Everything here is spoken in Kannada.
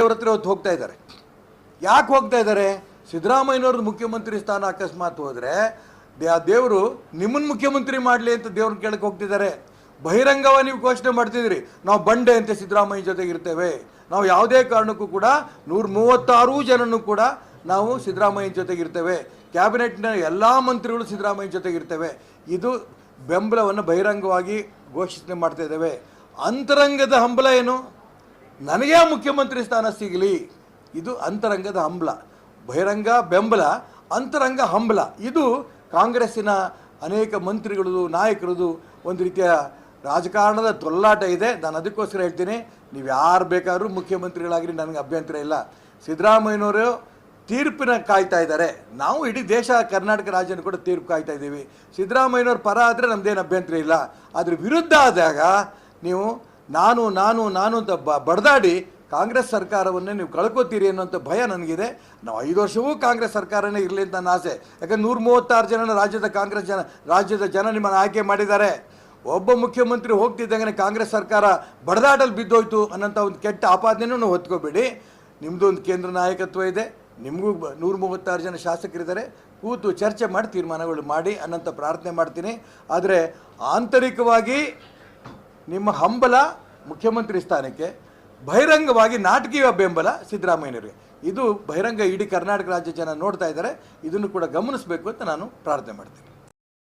ದೇವ್ರ ಹತ್ರ ಹೊತ್ತು ಹೋಗ್ತಾ ಇದ್ದಾರೆ. ಯಾಕೆ ಹೋಗ್ತಾ ಇದ್ದಾರೆ? ಸಿದ್ದರಾಮಯ್ಯನವ್ರದ್ದು ಮುಖ್ಯಮಂತ್ರಿ ಸ್ಥಾನ ಅಕಸ್ಮಾತ್ ಹೋದರೆ ಆ ದೇವರು ನಿಮ್ಮನ್ನು ಮುಖ್ಯಮಂತ್ರಿ ಮಾಡಲಿ ಅಂತ ದೇವ್ರನ್ನ ಕೇಳಕ್ಕೆ ಹೋಗ್ತಿದ್ದಾರೆ. ಬಹಿರಂಗವಾಗಿ ನೀವು ಘೋಷಣೆ ಮಾಡ್ತಿದ್ದೀರಿ ನಾವು ಬಂಡೆ ಅಂತ ಸಿದ್ದರಾಮಯ್ಯ ಜೊತೆಗೆ ಇರ್ತೇವೆ. ನಾವು ಯಾವುದೇ ಕಾರಣಕ್ಕೂ ಕೂಡ ನೂರ ಮೂವತ್ತಾರು ಜನನೂ ಕೂಡ ನಾವು ಸಿದ್ದರಾಮಯ್ಯ ಜೊತೆಗೆ ಇರ್ತೇವೆ. ಕ್ಯಾಬಿನೆಟ್ನ ಎಲ್ಲ ಮಂತ್ರಿಗಳು ಸಿದ್ದರಾಮಯ್ಯ ಜೊತೆಗೆ ಇರ್ತೇವೆ. ಇದು ಬೆಂಬಲವನ್ನು ಬಹಿರಂಗವಾಗಿ ಘೋಷಣೆ ಮಾಡ್ತಾ ಇದ್ದೇವೆ. ಅಂತರಂಗದ ಹಂಬಲ ಏನು? ನನಗೆ ಮುಖ್ಯಮಂತ್ರಿ ಸ್ಥಾನ ಸಿಗಲಿ. ಇದು ಅಂತರಂಗದ ಹಂಬಲ. ಬಹಿರಂಗ ಬೆಂಬಲ, ಅಂತರಂಗ ಹಂಬಲ. ಇದು ಕಾಂಗ್ರೆಸ್ಸಿನ ಅನೇಕ ಮಂತ್ರಿಗಳದು, ನಾಯಕರದು ಒಂದು ರೀತಿಯ ರಾಜಕಾರಣದ ತೊಲ್ಲಾಟ ಇದೆ. ನಾನು ಅದಕ್ಕೋಸ್ಕರ ಹೇಳ್ತೀನಿ, ನೀವು ಯಾರು ಬೇಕಾದರೂ ಮುಖ್ಯಮಂತ್ರಿಗಳಾಗಿರಿ, ನನಗೆ ಅಭ್ಯಂತರ ಇಲ್ಲ. ಸಿದ್ದರಾಮಯ್ಯನವರು ತೀರ್ಪಿನ ಕಾಯ್ತಾ ಇದ್ದಾರೆ. ನಾವು ಇಡೀ ದೇಶ, ಕರ್ನಾಟಕ ರಾಜ್ಯನ ಕೂಡ ತೀರ್ಪು ಕಾಯ್ತಾ ಇದ್ದೀವಿ. ಸಿದ್ದರಾಮಯ್ಯನವ್ರ ಪರ ಆದರೆ ನಮ್ದೇನು ಅಭ್ಯಂತರ ಇಲ್ಲ. ಅದ್ರ ವಿರುದ್ಧ ಆದಾಗ ನೀವು ನಾನು ನಾನು ನಾನು ಅಂತ ಬ, ಬಡ್ದಾಡಿ ಕಾಂಗ್ರೆಸ್ ಸರ್ಕಾರವನ್ನೇ ನೀವು ಕಳ್ಕೊತೀರಿ ಅನ್ನೋಂಥ ಭಯ ನನಗಿದೆ. ನಾವು ಐದು ವರ್ಷವೂ ಕಾಂಗ್ರೆಸ್ ಸರ್ಕಾರನೇ ಇರಲಿ ಅಂತ ನನ್ನ ಆಸೆ. ಯಾಕಂದ್ರೆ ನೂರ ಮೂವತ್ತಾರು ಜನ ರಾಜ್ಯದ ಕಾಂಗ್ರೆಸ್ ಜನ, ರಾಜ್ಯದ ಜನ ನಿಮ್ಮನ್ನು ಆಯ್ಕೆ ಮಾಡಿದ್ದಾರೆ. ಒಬ್ಬ ಮುಖ್ಯಮಂತ್ರಿ ಹೋಗ್ತಿದ್ದಂಗೆ ಕಾಂಗ್ರೆಸ್ ಸರ್ಕಾರ ಬಡದಾಟಲ್ಲಿ ಬಿದ್ದೋಯ್ತು ಅನ್ನೋಂಥ ಒಂದು ಕೆಟ್ಟ ಆಪಾದನೆಯೂ ಹೊತ್ಕೋಬೇಡಿ. ನಿಮ್ಮದು ಒಂದು ಕೇಂದ್ರ ನಾಯಕತ್ವ ಇದೆ. ನಿಮಗೂ ನೂರ ಮೂವತ್ತಾರು ಜನ ಶಾಸಕರಿದ್ದಾರೆ. ಕೂತು ಚರ್ಚೆ ಮಾಡಿ ತೀರ್ಮಾನಗಳು ಮಾಡಿ ಅನ್ನೋಂಥ ಪ್ರಾರ್ಥನೆ ಮಾಡ್ತೀನಿ. ಆದರೆ ಆಂತರಿಕವಾಗಿ ನಿಮ್ಮ ಹಂಬಲ ಮುಖ್ಯಮಂತ್ರಿ ಸ್ಥಾನಕ್ಕೆ, ಬಹಿರಂಗವಾಗಿ ನಾಟಕೀಯ ಬೆಂಬಲ ಸಿದ್ದರಾಮಯ್ಯನವರಿಗೆ. ಇದು ಬಹಿರಂಗ ಇಡೀ ಕರ್ನಾಟಕ ರಾಜ್ಯ ಜನ ನೋಡ್ತಾ ಇದ್ದಾರೆ. ಇದನ್ನು ಕೂಡ ಗಮನಿಸಬೇಕು ಅಂತ ನಾನು ಪ್ರಾರ್ಥನೆ ಮಾಡ್ತೀನಿ.